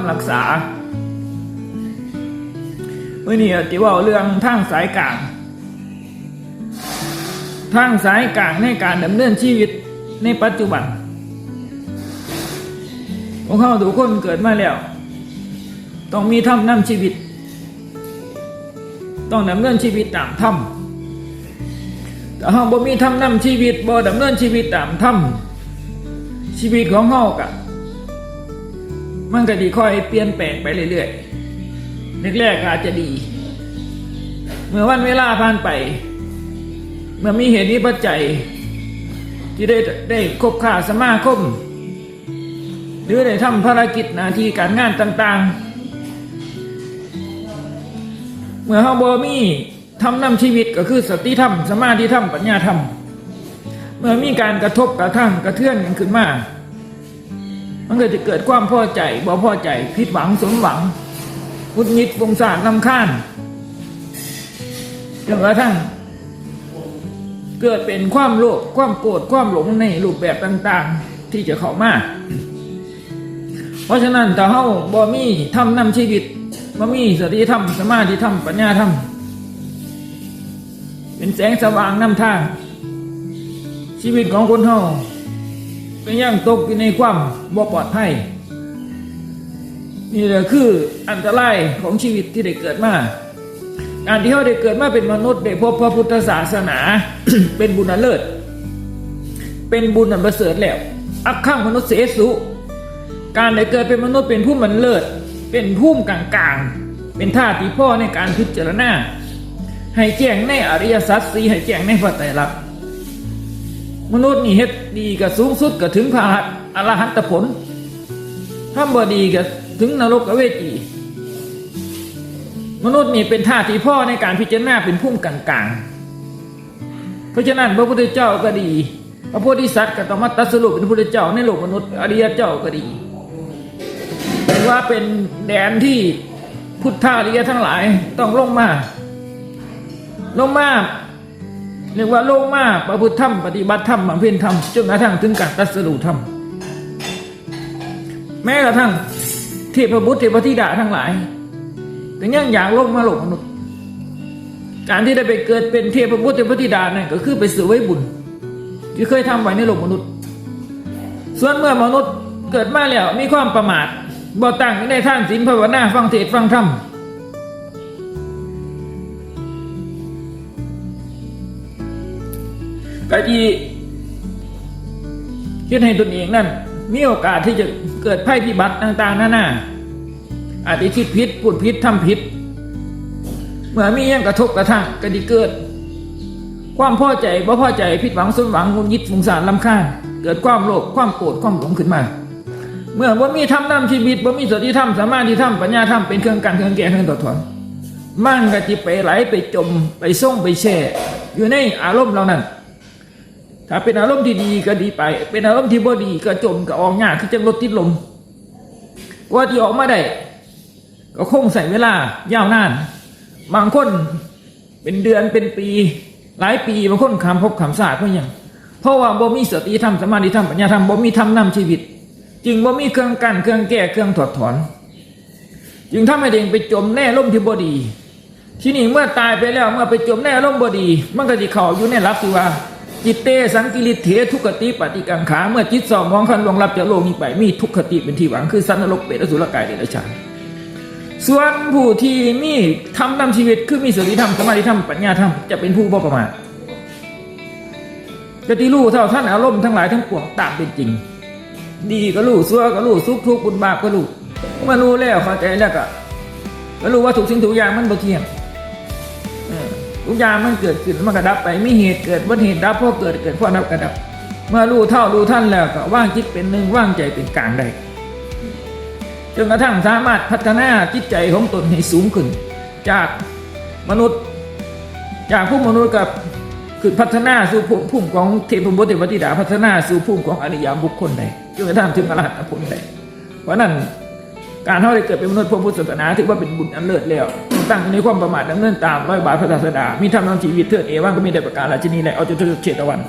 ำรักษาเมื่อนี้ที่ว่าเรื่องทางสายกลางทางสายกลางในการดำเนินชีวิตในปัจจุบันพวกเขาทุกคนเกิดมาแล้ว ต้องมีธรรมนำชีวิต ต้องดำเนินชีวิตตามธรรมแต่เฮาบ่มีธรรมนำชีวิตบ่ดำเนินชีวิตตามธรรมชีวิตของเฮากะ มันก็ดีค่อยเปลี่ยนแปลงไปเรื่อยๆแรกๆอาจจะดี เมื่อวันเวลาผ่านไป เมื่อมีเหตุนี้ปัจจัย ที่ได้ได้คบค้าสมาคม หรือได้ทำภารกิจหน้าที่การงานต่าง ๆ เมื่อเฮาบ่มีทำนำชีวิตก็คือสติธรรมสมาธิธรรมปัญญาธรรม เมื่อมีการกระทบกระทั่งกระเทือนกันขึ้นมา มันก็จะเกิดความพอใจบ่พอใจผิดหวังสมหวังหงุดหงิดวงสารลำคาญจนกระทั่งเกิดเป็นความโลภความโกรธความหลงในรูปแบบต่างๆ ที่จะเข้ามาเพราะฉะนั้นถ้าเฮาบ่มีทำนำชีวิตบ่มีสติธรรมสมาธิธรรมปัญญาธรรมเป็นแสงสว่างนำทางชีวิตของคนเฮา ก็ยังตกอยู่ในความบ่ปลอดภัยนี่แหละคืออันตรายของชีวิตที่ได้เกิดมาการที่เขาได้เกิดมาเป็นมนุษย์ได้พบพระพุทธศาสนา เป็นบุญอันเลิศเป็นบุญอันประเสริฐแล้ว อักขังมนุษย์เสสุการได้เกิดเป็นมนุษย์เป็นผู้มันเลิศเป็นผู้กลางกลางๆ เป็นท่าทีพ่อในการพิจารณาให้แจ้งในอริยสัจสีให้แจ้งในพระไตรลักษณ์ มนุษย์นี่เฮ็ดดีกับสูงสุดก็ถึงพระอรหันตผลถ้าบ่ดีก็ถึงนรกเวจี มนุษย์นี่เป็นท่าทีพ่อในการพิจารณาเป็นพุ่มกลางๆ เพราะฉะนั้นพระพุทธเจ้าก็ดี พระโพธิสัตว์ก็ต้องมาตัดสรุปเป็นพระพุทธเจ้าในโลกมนุษย์อริยเจ้าก็ดีถือว่าเป็นแดนที่พุทธาอริยทั้งหลายต้องลงมา ลงมา เรียกว่าโลงมาประพฤติธรรมปฏิบัติธรรมบำเพ็ญธรรมจนกระทั่งถึงการตัดสรุธรรมแม้กระทั่งเทพบุตรเทพธิดาทั้งหลายแต่ยังอยากลงมาโลกมนุษย์ การที่ได้ไปเกิดเป็นเทพบุตรเทพธิดานั่นก็คือไปสื่อไว้บุญ ที่เคยทำไว้ในโลกมนุษย์ ส่วนเมื่อมนุษย์เกิดมาแล้วมีความประมาทบ่ตั้งในท่านศีลภาวนาฟังเทศฟังธรรม กะจีคิดให้ตนเองนั่นมีโอกาสที่จะเกิดภัยพิบัติต่างๆนานาอาจจะคิดผิดพูดผิดทำผิด เมื่อมีอย่างกระทบกระทั่งก็ดีเกิด ความพอใจบ่พอใจผิดหวังสมหวังงุนยิดสงสารลำคาญเกิดความโลภความโกรธความหลงขึ้นมา เมื่อว่ามีธรรมนำชีวิตบ่มีสติธรรมสามารถที่ธรรมปัญญาธรรมเป็นเครื่องกันเครื่องแก้เครื่องต่อถอนมันก็จิไปไหลไปจมไปส่งไปแช่อยู่ในอารมณ์เหล่านั้น ถ้าเป็นอารมณ์ที่ดีก็ดีไป เป็นอารมณ์ที่บ่ดีก็จมก็ออกยากคือจังรถติดลมว่าที่ออกมาได้ก็คงใส่เวลายาวนาน บางคนเป็นเดือนเป็นปี หลายปีบางคนคำพบคำสาดเพราะหยังเพราะว่าบ่มีสติธรรมสมาธิธรรมปัญญาธรรมบ่มีธรรมนำชีวิต จึงบ่มีเครื่องกั้นเครื่องแก้เครื่องถอดถอน จึงทำให้เด็กไปจมแน่ล่มที่บ่ดี ที่นี่เมื่อตายไปแล้วเมื่อไปจมแน่ล่มบ่ดี มันก็จะเข้าอยู่ในหลักที่ว่า จิตเตสังกิริเถทุกขติปฏิกังขา เมื่อจิตสองมองคันลงรับจากโลกนี้ไป มีทุกขติเป็นที่หวังคือสันนรกเปรตอสุรกายเดรัจฉานส่วนผู้ที่มีทำนำชีวิตคือมีสติธรรมสมาธิธรรมปัญญาธรรมจะเป็นผู้บ่ประมาทจะที่รู้เท่าท่านอารมณ์ทั้งหลายทั้งปวงตามเป็นจริง ดีก็รู้ซัวก็รู้สุขทุกข์บุญบาปก็รู้เมื่อรู้แล้วเข้าใจแล้วก็ก็รู้ว่าทุกสิ่งทุกอย่างมันบ่เที่ยง ทุกอย่างมันเกิดขึ้นมันก็ดับไปมีเหตุเกิดวัฏเหตุดับเพราะเกิดเกิดเพราะดับกระดับ เมื่อรู้เท่ารู้ท่านแล้วก็ว่างจิตเป็นหนึ่งว่างใจเป็นกลางได้จนกระทั่งสามารถพัฒนาจิตใจของตนให้สูงขึ้น จากมนุษย์ จากผู้มนุษย์กับคือพัฒนาสู่ภูมิของเทพบุตรเทวธิดาพัฒนาสู่ภูมิของอริยบุคคลได้จนกระทั่งถึงอรหัตผลได้เพราะนั้นการเท่าได้เกิดเป็นมนุษย์พระพุทธศาสนาถือว่าเป็นบุญอันเลิศแล้ว ตั้งอยู่ในความประมาทดำเนินตามร้อยบาทพระศาสดามีธรรมนำชีวิตเทิดเอว่างก็มีได้ประการราชนีและเอาจนถึงเฉตวัน